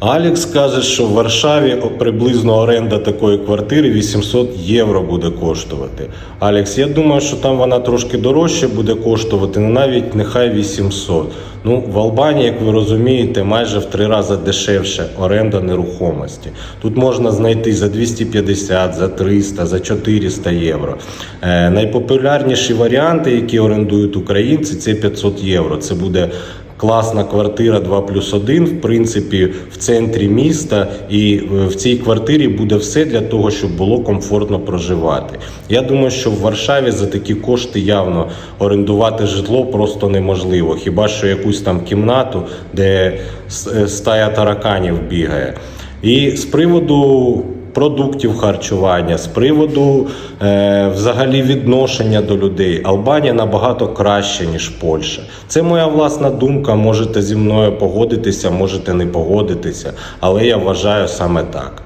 Алекс каже, що в Варшаві приблизно оренда такої квартири 800 євро буде коштувати. Алекс, я думаю, що там вона трошки дорожче буде коштувати, ну навіть нехай 800. Ну, в Албанії, як ви розумієте, майже в три рази дешевше оренда нерухомості. Тут можна знайти за 250, за 300, за 400 євро. Е, найпопулярніші варіанти, які орендують українці, це 500 євро. Це буде класна квартира 2 плюс 1, в принципі, в центрі міста, і е, в цій квартирі буде все для того, щоб було комфортно проживати. Я думаю, що в Варшаві за такі кошти явно орендувати житло просто неможливо. Хіба що якусь там кімнату, де е, стая тараканів бігає. І з приводу продуктів харчування, з приводу е, взагалі відношення до людей. Албанія набагато краще, ніж Польща. Це моя власна думка. Можете зі мною погодитися, можете не погодитися, але я вважаю саме так.